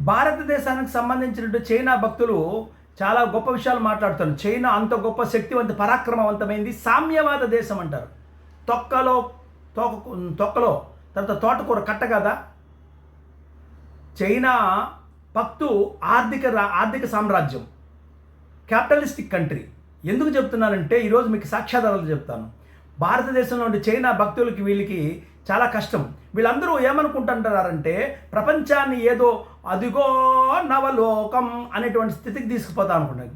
భారతదేశానికి సంబంధించినట్టు చైనా భక్తులు చాలా గొప్ప విషయాలు మాట్లాడుతారు చైనా అంత గొప్ప శక్తివంత పరాక్రమవంతమైంది సామ్యవాద దేశం అంటారు. తొక్కలో తోక తొక్కలో తర్వాత తోటకూర కట్ట కదా? చైనా పక్తు ఆర్థిక రా- ఆర్థిక సామ్రాజ్యం క్యాపిటలిస్టిక్ కంట్రీ. ఎందుకు చెప్తున్నానంటే ఈరోజు మీకు సాక్ష్యాధారాలు చెప్తాను. భారతదేశంలో ఉండే చైనా భక్తులకి వీళ్ళకి చాలా కష్టం. వీళ్ళందరూ ఏమనుకుంటుంటారంటే ప్రపంచాన్ని ఏదో అదిగో నవలోకం అనేటువంటి స్థితికి తీసుకుపోతా అనుకున్నాను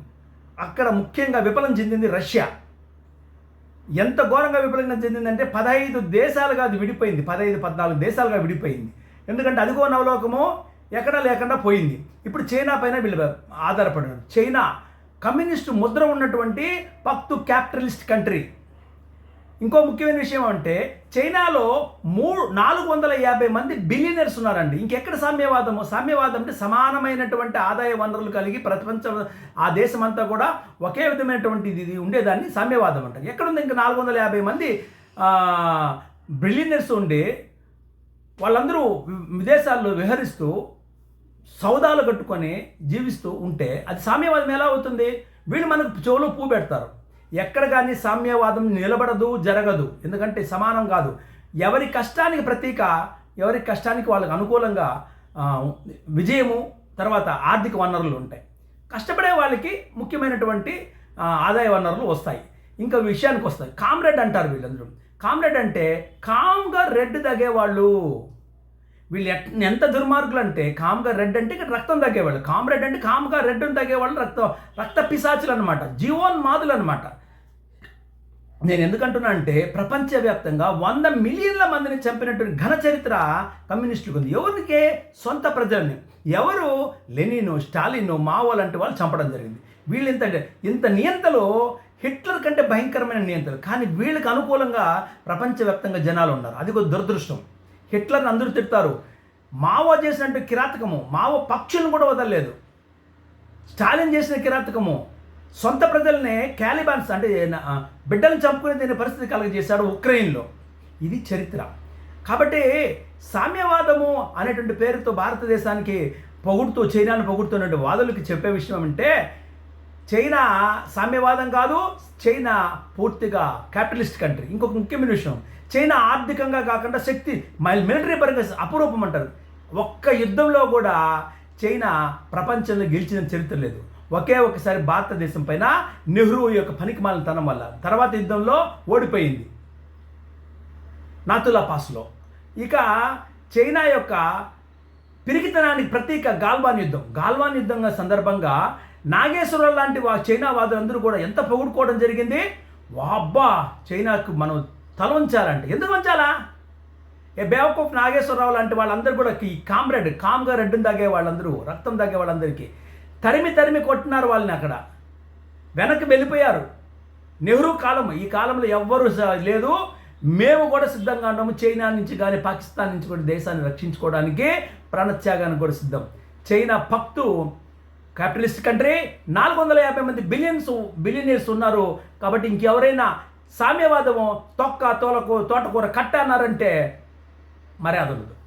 అక్కడ ముఖ్యంగా విఫలం చెందింది రష్యా. ఎంత ఘోరంగా విఫలంగా చెందిందంటే పదహైదు దేశాలుగా అది విడిపోయింది. పదహైదు పద్నాలుగు దేశాలుగా విడిపోయింది. ఎందుకంటే అదిగో నవలోకము ఎక్కడా లేకుండా పోయింది. ఇప్పుడు చైనా పైన వీళ్ళు ఆధారపడినారు చైనా కమ్యూనిస్టు ముద్ర ఉన్నటువంటి పక్తు క్యాపిటలిస్ట్ కంట్రీ. ఇంకో ముఖ్యమైన విషయం అంటే చైనాలో మూడు నాలుగు వందల యాభై మంది బిలియనర్స్ ఉన్నారండి. ఇంకెక్కడ సామ్యవాదము? సామ్యవాదం అంటే సమానమైనటువంటి ఆదాయ వనరులు కలిగి ప్రపంచం ఆ దేశం అంతా కూడా ఒకే విధమైనటువంటి ఇది ఉండేదాన్ని సామ్యవాదం అంటారు. ఎక్కడుంది? ఇంకా నాలుగు వందల యాభై మంది బిలియనర్స్ ఉండి వాళ్ళందరూ విదేశాల్లో విహరిస్తూ సౌదాలు కట్టుకొని జీవిస్తూ ఉంటే అది సామ్యవాదం ఎలా అవుతుంది? వీళ్ళు మనకు చెవులో పువ్వు పెడతారు. ఎక్కడ కానీ సామ్యవాదం నిలబడదు జరగదు. ఎందుకంటే సమానం కాదు. ఎవరి కష్టానికి ప్రతీక ఎవరి కష్టానికి వాళ్ళకి అనుకూలంగా విజయము తర్వాత ఆర్థిక వనరులు ఉంటాయి. కష్టపడే వాళ్ళకి ముఖ్యమైనటువంటి ఆదాయ వనరులు వస్తాయి. ఇంకా విషయానికి వస్తాయి. కామ్రేడ్ అంటారు వీళ్ళందరూ. కామ్రేడ్ అంటే కామ్గా రెడ్ తగేవాళ్ళు వీళ్ళు ఎట్- ఎంత దుర్మార్గులు అంటే కామ్గా రెడ్ అంటే ఇక్కడ రక్తం తగ్గేవాళ్ళు కామ్ రెడ్ అంటే కామ్గా రెడ్ తగ్గేవాళ్ళు రక్తం రక్త పిశాచులు అనమాట జీవోన్మాదులు అనమాట నేను ఎందుకంటున్నా అంటే ప్రపంచవ్యాప్తంగా వంద మిలియన్ల మందిని చంపినటువంటి ఘన చరిత్ర కమ్యూనిస్టులకు ఉంది. ఎవరికే? సొంత ప్రజల్ని. ఎవరు? లెనిను స్టాలిను మావో లాంటి వాళ్ళు చంపడం జరిగింది. వీళ్ళు ఇంత ఇంత నియంతలో హిట్లర్ కంటే భయంకరమైన నియంతలు. కానీ వీళ్ళకి అనుకూలంగా ప్రపంచవ్యాప్తంగా జనాలు ఉన్నారు. అది ఒక దురదృష్టం. హిట్లర్ని అందరూ తిడతారు. మావో చేసినట్టు కిరాతకము మావో పక్షులను కూడా వదలలేదు. స్టాలిన్ చేసిన కిరాతకము సొంత ప్రజల్నే క్యాలిబాన్స్ అంటే బిడ్డలను చంపుకునే తినే పరిస్థితి కలగజేశాడు ఉక్రెయిన్లో. ఇది చరిత్ర. కాబట్టి సామ్యవాదము అనేటువంటి పేరుతో భారతదేశానికి పొగుడుతూ చైనాను పొగుడుతున్నటువంటి వాదులకి చెప్పే విషయం అంటే చైనా సామ్యవాదం కాదు చైనా పూర్తిగా క్యాపిటలిస్ట్ కంట్రీ. ఇంకొక ముఖ్యమైన విషయం చైనా ఆర్థికంగా కాకుండా శక్తి మైల్ మిలిటరీ పరంగా అపురూపం అంటారు ఒక్క యుద్ధంలో కూడా చైనా ప్రపంచంలో గెలిచిన చరిత్ర లేదు. ఒకే ఒకసారి భారతదేశం పైన నెహ్రూ యొక్క పనికిమాలిన తనం వల్ల. తర్వాత యుద్ధంలో ఓడిపోయింది. నాతులా పాస్లో. ఇక చైనా యొక్క పిరికితనానికి ప్రతీక గాల్వాన్ యుద్ధం. గాల్వాన్ యుద్ధం సందర్భంగా నాగేశ్వరరావు లాంటి వా చైనా వాదులందరూ కూడా ఎంత పొగుడుకోవడం జరిగింది? వాబ్బా! చైనాకు మనం తల ఉంచాలంటే ఎందుకు ఉంచాలా ఏ బేవకూఫ్ నాగేశ్వరరావు లాంటి వాళ్ళందరూ కూడా ఈ కామ్రెడ్ కామ్గా రెడ్డుని తాగే వాళ్ళందరూ రక్తం తాగే వాళ్ళందరికీ తరిమి తరిమి కొట్టినారు వాళ్ళని అక్కడ. వెనక్కి వెళ్ళిపోయారు. నెహ్రూ కాలం ఈ కాలంలో ఎవ్వరూ స- లేదు. మేము కూడా సిద్ధంగా ఉన్నాము. చైనా నుంచి కానీ పాకిస్తాన్ నుంచి కూడా దేశాన్ని రక్షించుకోవడానికి ప్రాణత్యాగానికి కూడా సిద్ధం. చైనా పక్తు క్యాపిటలిస్ట్ కంట్రీ నాలుగు వందల యాభై మంది బిలియన్స్ బిలియనర్స్ ఉన్నారు. కాబట్టి ఇంకెవరైనా సామ్యవాదము తొక్క తోలకు తోటకూర కట్ట అన్నారంటే మర్యాద ఉండదు.